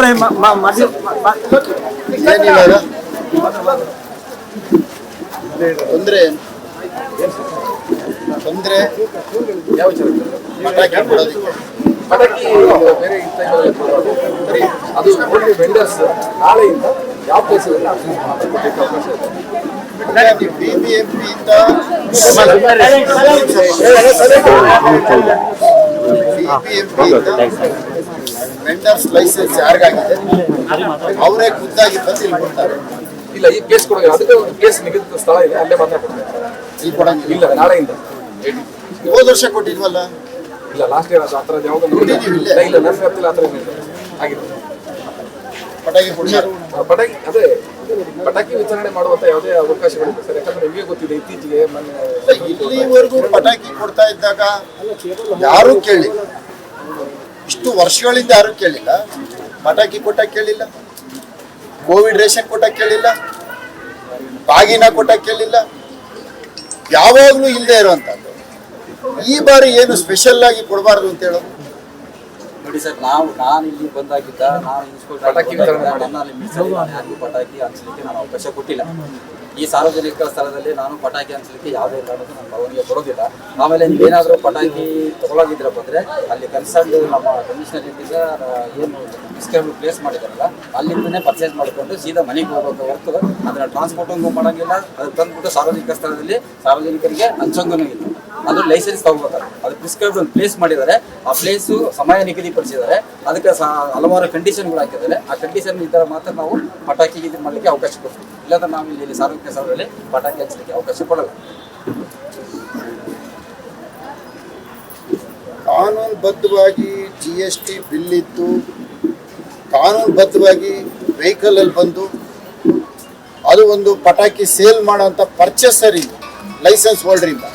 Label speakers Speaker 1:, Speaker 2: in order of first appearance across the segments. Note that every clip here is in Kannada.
Speaker 1: ಅವರೇ ಮ- ಮ- ಮಧ್ಯ ಮ-
Speaker 2: ಏನಿಲ್ಲ ತೊಂದ್ರೆ ತೊಂದ್ರೆ
Speaker 3: ಯಾವ ವಿಚಾರ
Speaker 2: ಪಟಾಕಿ ಕೊಡೋದಕ್ಕೆ
Speaker 3: ಪಟಾಕಿ ಬೇರೆ ಇತ್ತ ಬರೀ ಅದು ಓನ್ಲಿ ವೆಂಡರ್ಸ್ ನಾಳೆಯಿಂದ ಯಾವ ಪ್ಲೇಸ್ ಕೊಡ್ಲಿಕ್ಕೆ ಅವಕಾಶ ಇದೆ
Speaker 2: ಬಿಬಿಎಂಪಿ ಇಂದ ಬಿಬಿಎಂಪಿ ಇಂದ ವೆಂಡರ್ಸ್ ಲೈಸೆನ್ಸ್ ಯಾರಿಗಾಗಿದೆ? ಅವರೇ ಖುದ್ದಾಗಿ ಬಂದು ಇಲ್ಲಿ ಕೊಡ್ತಾರೆ.
Speaker 3: ಇಲ್ಲ ಈ ಪ್ಲೇಸ್ ಕೊಡೋದು ಅದಕ್ಕೆ ಒಂದು ಪ್ಲೇಸ್ ನಿಗದಿತ ಸ್ಥಳ ಇದೆ ಅಲ್ಲೇ ಮಾತ್ರ ಕೊಡ್ತಾರೆ.
Speaker 2: ಇಲ್ಲಿ ಕೊಡಂಗಿಲ್ಲ
Speaker 3: ಇಲ್ಲ ನಾಳೆಯಿಂದ.
Speaker 2: ಹೋದ ವರ್ಷ ಕೊಟ್ಟಿದ್ವಲ್ಲ?
Speaker 3: ಇಲ್ಲ ಲಾಸ್ಟ್ ಇಯರ್ ಆ ಥರದ್ದು ಯಾವುದೋ
Speaker 2: ಇಲ್ಲ.
Speaker 3: ಇಲ್ಲ. ನನ್ನ ಆಗ್ತಿಲ್ಲ ಆ ಥರ ಏನಿಲ್ಲ. ಆಗಿದೆ.
Speaker 2: ಪಟಾಕಿ ಕೊಡ್ತಾರೆ
Speaker 3: ಪಟಾಕಿ ಅದೇ ಪಟಾಕಿ ವಿತರಣೆ ಮಾಡುವಂತ ಯಾವುದೇ ಅವಕಾಶಗಳು ಸರ್. ಯಾಕಂದ್ರೆ ನಿಮಗೆ ಗೊತ್ತಿದೆ ಇತ್ತೀಚೆಗೆ
Speaker 2: ಇಲ್ಲಿವರೆಗೂ ಪಟಾಕಿ ಕೊಡ್ತಾ ಇದ್ದಾಗ ಯಾರು ಕೇಳಿ ಇಷ್ಟು ವರ್ಷಗಳಿಂದ ಯಾರೂ ಕೇಳಿಲ್ಲ. ಪಟಾಕಿ ಕೊಟ್ಟ ಕೇಳಿಲ್ಲ. ಕೋವಿಡ್ ರೇಷನ್ ಕೊಟ್ಟ ಕೇಳಿಲ್ಲ. ಬಾಗಿನ ಕೊಟ್ಟ ಕೇಳಿಲ್ಲ. ಯಾವಾಗಲೂ ಇಲ್ಲದೆ ಇರುವಂಥದ್ದು ಈ ಬಾರಿ ಏನು ಸ್ಪೆಷಲ್ ಆಗಿ ಕೊಡಬಾರ್ದು ಅಂತ ಹೇಳೋದು
Speaker 4: ನೋಡಿ ಸರ್ ನಾವು ನಾನು ಇಲ್ಲಿ ಬಂದಾಗಿದ್ದ ನಾನು
Speaker 3: ಪಟಾಕಿ
Speaker 4: ಪಟಾಕಿ ಹಂಚಲಿಕ್ಕೆ ನಾನು ಅವಕಾಶ ಕೊಟ್ಟಿಲ್ಲ. ಈ ಸಾರ್ವಜನಿಕ ಸ್ಥಳದಲ್ಲಿ ನಾನು ಪಟಾಕಿ ಹಂಚಲಿಕ್ಕೆ ಯಾವುದೇ ಕಾರಣಕ್ಕೂ ನಾನು ಅವನಿಗೆ ಕೊಡೋದಿಲ್ಲ ಆಮೇಲೆ ಏನಾದರೂ ಪಟಾಕಿ ತಗೊಳಗಿದ್ರೆ ಬಂದ್ರೆ ಅಲ್ಲಿ ಕನ್ಸರ್ನ್ ನಮ್ಮ ಕಮಿಷನರ್ ಏನು ಡಿಸ್ಕೌಂಟ್ ಪ್ಲೇಸ್ ಮಾಡಿದಾರಲ್ಲ ಅಲ್ಲಿಂದನೇ ಪರ್ಚೇಸ್ ಮಾಡಿಕೊಂಡು ಸೀದಾ ಮನೆಗೆ ಹೋಗ್ಬೇಕು ಹೊರತು ಅದನ್ನ ಟ್ರಾನ್ಸ್ಪೋರ್ಟಂಗೂ ಮಾಡೋಂಗಿಲ್ಲ. ಅದು ತಂದ್ಬಿಟ್ಟು ಸಾರ್ವಜನಿಕ ಸ್ಥಳದಲ್ಲಿ ಸಾರ್ವಜನಿಕರಿಗೆ ಹಂಚಂಗೂ ಇಲ್ಲ. ಅದು ಲೈಸೆನ್ಸ್ ತಗೋಬೇಕಾರೆ ಅದು ಪ್ರಿಸ್ಕ್ರೈಬ್ ಒಂದು ಪ್ಲೇಸ್ ಮಾಡಿದ್ದಾರೆ. ಆ ಪ್ಲೇಸು ಸಮಯ ನಿಗದಿಪಡಿಸಿದ್ದಾರೆ. ಅದಕ್ಕೆ ಹಲವಾರು ಕಂಡೀಷನ್ಗಳು ಹಾಕಿದ್ದಾರೆ. ಆ ಕಂಡೀಷನ್ ಇದ್ದರೆ ಮಾತ್ರ ನಾವು ಪಟಾಕಿ ಇದು ಮಾಡಲಿಕ್ಕೆ ಅವಕಾಶ ಕೊಡ್ತೀವಿ. ಇಲ್ಲಾಂದ್ರೆ ನಾವು ಇಲ್ಲಿ ಸಾರ್ವಜನಿಕ ಸ್ಥಳದಲ್ಲಿ ಪಟಾಕಿ ಹಚ್ಚಲಿಕ್ಕೆ ಅವಕಾಶ ಕೊಡಲ್ಲ.
Speaker 2: ಕಾನೂನುಬದ್ಧವಾಗಿ ಜಿ ಎಸ್ ಟಿ ಬಿಲ್ ಇತ್ತು. ಕಾನೂನುಬದ್ಧವಾಗಿ ವೆಹಿಕಲ್ ಅಲ್ಲಿ ಬಂದು ಅದು ಒಂದು ಪಟಾಕಿ ಸೇಲ್ ಮಾಡೋಂಥ ಇದು ಲೈಸೆನ್ಸ್ ಹೋಲ್ಡರಿಂದ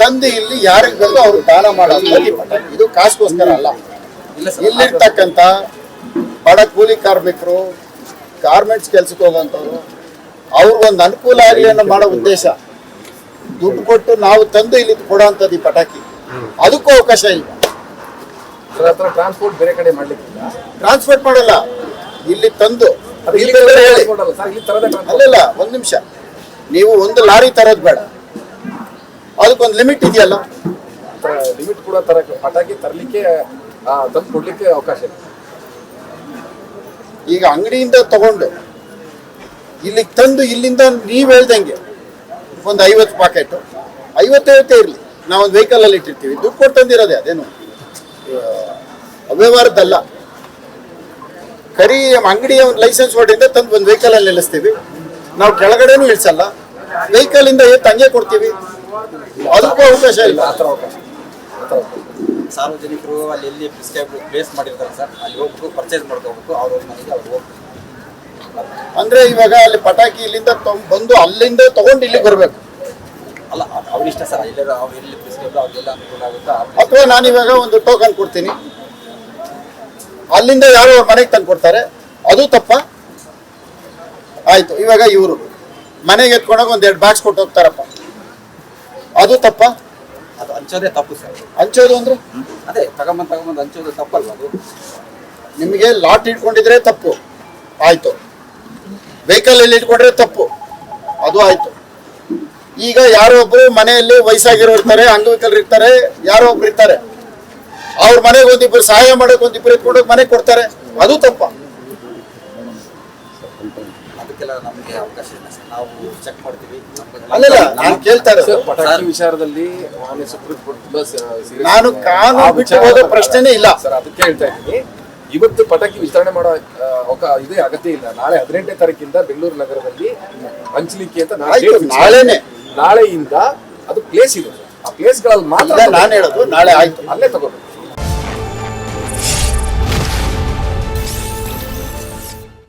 Speaker 2: ತಂದು ಇಲ್ಲಿ ಯಾರಿಗೆ ಬೇಕೋ ಅವ್ರು ದಾನ ಮಾಡಿ ಪಟಾಕಿ. ಇದು ಕಾಸ್ಗೋಸ್ಕರ ಅಲ್ಲ. ಇಲ್ಲಿರ್ತಕ್ಕಂಥ ಬಡ ಕೂಲಿ ಕಾರ್ಮಿಕರು ಗಾರ್ಮೆಂಟ್ಸ್ ಕೆಲ್ಸಕ್ಕೆ ಹೋಗೋಂಥವ್ರು ಅವ್ರಿಗೊಂದು ಅನುಕೂಲ ಆಗಲಿ ಅನ್ನೋ ಮಾಡೋ ಉದ್ದೇಶ. ದುಡ್ಡು ಕೊಟ್ಟು ನಾವು ತಂದು ಇಲ್ಲಿ ಕೊಡೋಂಥದ್ದು ಈ ಪಟಾಕಿ. ಅದಕ್ಕೂ ಅವಕಾಶ ಇಲ್ಲ.
Speaker 3: ಟ್ರಾನ್ಸ್ಪೋರ್ಟ್ ಬೇರೆ ಕಡೆ ಮಾಡ್ಲಿಕ್ಕಿಲ್ಲ.
Speaker 2: ಟ್ರಾನ್ಸ್ಪೋರ್ಟ್ ಮಾಡಲ್ಲ. ಇಲ್ಲಿ ತಂದು ಇಲ್ಲಿ
Speaker 3: ಇಲ್ಲಿ ಅಲ್ಲ ಇಲ್ಲಿ
Speaker 2: ಅಲ್ಲಲ್ಲ ಒಂದ್ ನಿಮಿಷ. ನೀವು ಒಂದು ಲಾರಿ ತರೋದು ಬೇಡ. ಅದಕ್ಕೊಂದು ಲಿಮಿಟ್ ಇದೆಯಲ್ಲ?
Speaker 3: ಲಿಮಿಟ್ ಕೂಡ ತರಕ್ಕೆ ಪಟಾಕಿ ತರಲಿಕ್ಕೆ ತಂದು ಕೊಡ್ಲಿಕ್ಕೆ ಅವಕಾಶ ಇದೆ
Speaker 2: ಈಗ ಅಂಗಡಿಯಿಂದ ತಗೊಂಡು ಇಲ್ಲಿಗೆ ತಂದು ಇಲ್ಲಿಂದ ನೀವು ಹೇಳ್ದಂಗೆ ಒಂದು ಐವತ್ತು ಪಾಕೆಟ್ ಐವತ್ತೈವತ್ತೇ ಇರಲಿ. ನಾವೊಂದು ಒಂದು ವೆಹಿಕಲ್ ಅಲ್ಲಿ ಇಟ್ಟಿರ್ತೀವಿ ದುಡ್ಡು ಕೊಟ್ಟು ತಂದಿರೋದೇ ಅದೇನು? ಅವ್ಯವಹಾರದ್ದಲ್ಲ. ಕರಿ ಅಂಗಡಿಯ ಒಂದು ಲೈಸೆನ್ಸ್ ಹೊಡೆಯಿಂದ ತಂದು ಒಂದು ವೆಹಿಕಲ್ ಅಲ್ಲಿ ನಿಲ್ಲಿಸ್ತೀವಿ. ನಾವು ಕೆಳಗಡೆನೂ ಇಳಿಸಲ್ಲ. ವೆಹಿಕಲ್ ಇಂದ ಎತ್ತು ಹಂಗೆ ಕೊಡ್ತೀವಿ? ಅದಕ್ಕೂ ಅವಕಾಶ ಇಲ್ಲ.
Speaker 4: ಸಾರ್ವಜನಿಕರು ಅಲ್ಲಿ ಎಲ್ಲಿ ಪ್ರಿಸ್ಕ್ರೈಬ್ ಪ್ಲೇಸ್ ಮಾಡಿರ್ತಾರೆ ಸರ್ ಅಲ್ಲಿ ಹೋಗ್ಬೇಕು ಪರ್ಚೇಸ್ ಮಾಡ್ಕೋಬೇಕು ಅವ್ರ ಮನೆಗೆ ಅವ್ರು ಹೋಗ್ಬೇಕು
Speaker 2: ಅಂದ್ರೆ ಇವಾಗ ಅಲ್ಲಿ ಪಟಾಕಿ ಇಲ್ಲಿಂದ ಬಂದು ಅಲ್ಲಿಂದ ತಗೊಂಡು ಇಲ್ಲಿಗೆ ಬರ್ಬೇಕು.
Speaker 4: ಅದ್ ಸರ್ ಎಲ್ಲರೂ ಅವ್ರು ಎಲ್ಲಿ ಪ್ರಿಸ್ಕ್ರೈಬ್ ಅವ್ರಿಗೆಲ್ಲ ಅನುಕೂಲ ಆಗುತ್ತೋ? ಆ
Speaker 2: ಅಥವಾ ನಾನು ಇವಾಗ ಒಂದು ಟೋಕನ್ ಕೊಡ್ತೀನಿ. ಅಲ್ಲಿಂದ ಯಾರು ಅವ್ರ ಮನೆಗೆ ತಂದು ಕೊಡ್ತಾರೆ. ಅದು ತಪ್ಪ. ಆಯ್ತು ಇವಾಗ ಇವರು. ಮನೆಗೆ ಎತ್ಕೊಂಡಾಗ ಒಂದ್ ಎರಡು ಬಾಕ್ಸ್ ಕೊಟ್ಟು ಹೋಗ್ತಾರಪ್ಪ. ಅದು ತಪ್ಪ.
Speaker 4: ಅದು ಹಂಚೋದೇ ತಪ್ಪು ಸರ್.
Speaker 2: ಹಂಚೋದು ಅಂದ್ರೆ?
Speaker 4: ಅದೇ ತಗೊಂಬಂದ್ ತಗೊಂಬಂದ್ ಹಂಚೋದು ತಪ್ಪಲ್ಲ ಅದು?
Speaker 2: ನಿಮಗೆ ಲಾಟ್ ಇಟ್ಕೊಂಡಿದ್ರೆ ತಪ್ಪು. ಆಯ್ತು. ವೆಹಿಕಲ್ ಅಲ್ಲಿ ಇಟ್ಕೊಂಡ್ರೆ ತಪ್ಪು. ಅದು ಆಯ್ತು. ಈಗ ಯಾರೋ ಒಬ್ರು ಮನೆಯಲ್ಲಿ ವಯಸ್ಸಾಗಿರೋ ಇರ್ತಾರೆ ಅಂಗವಿಕಲರು ಇರ್ತಾರೆ ಯಾರೋ ಒಬ್ರು ಇರ್ತಾರೆ. ಅವ್ರ ಮನೆಗೆ ಒಂದಿಬ್ರು ಸಹಾಯ ಮಾಡಕ್ ಒಂದಿಬ್ರು ಇಟ್ಕೊಂಡು ಮನೆಗೆ ಕೊಡ್ತಾರೆ. ಅದು ತಪ್ಪ.
Speaker 4: ಅದಕ್ಕೆಲ್ಲ ನಮಗೆ ಅವಕಾಶ ಇಲ್ಲ ನಾವು ಚೆಕ್ ಮಾಡ್ತೀವಿ. ನಮ್ಗೆ-
Speaker 2: ಅಲ್ಲಲ್ಲ ನಾನು ಕೇಳ್ತಾ
Speaker 3: ಸರ್
Speaker 2: ಇರೋದು
Speaker 3: ಪಟಾಕಿ ವಿಚಾರದಲ್ಲಿ
Speaker 2: ನಾನು ಕಾನೂನು ಬಿಟ್ಟು ಹೋಗೋ ಪ್ರಶ್ನೆನೇ ಇಲ್ಲ.
Speaker 3: ಸರ್ ಅದಕ್ಕೆ ಹೇಳ್ತಾ ಇದ್ದೀನಿ. ಇವತ್ತು ಪಟಾಕಿ ವಿತರಣೆ ಮಾಡೋ ಇದೇ ಅಗತ್ಯ ಇಲ್ಲ. ನಾಳೆ ಹದಿನೆಂಟನೇ ತಾರೀಕಿಂದ ಬೆಂಗಳೂರು ನಗರದಲ್ಲಿ ಹಂಚಲಿಕ್ಕೆ ಅಂತ ನಾಳೆ
Speaker 2: ನಾಳೆನೇ.
Speaker 3: ನಾಳೆಯಿಂದ ಅದು ಪ್ಲೇಸ್ ಇದೆ ಆ ಪ್ಲೇಸ್ಗಳಲ್ಲಿ ಮಾತ್ರ
Speaker 2: ನಾನು ಹೇಳೋದು ನಾಳೆ ಆಯ್ತು.
Speaker 3: ಅಲ್ಲೇ ತಗೋಬೇಕು.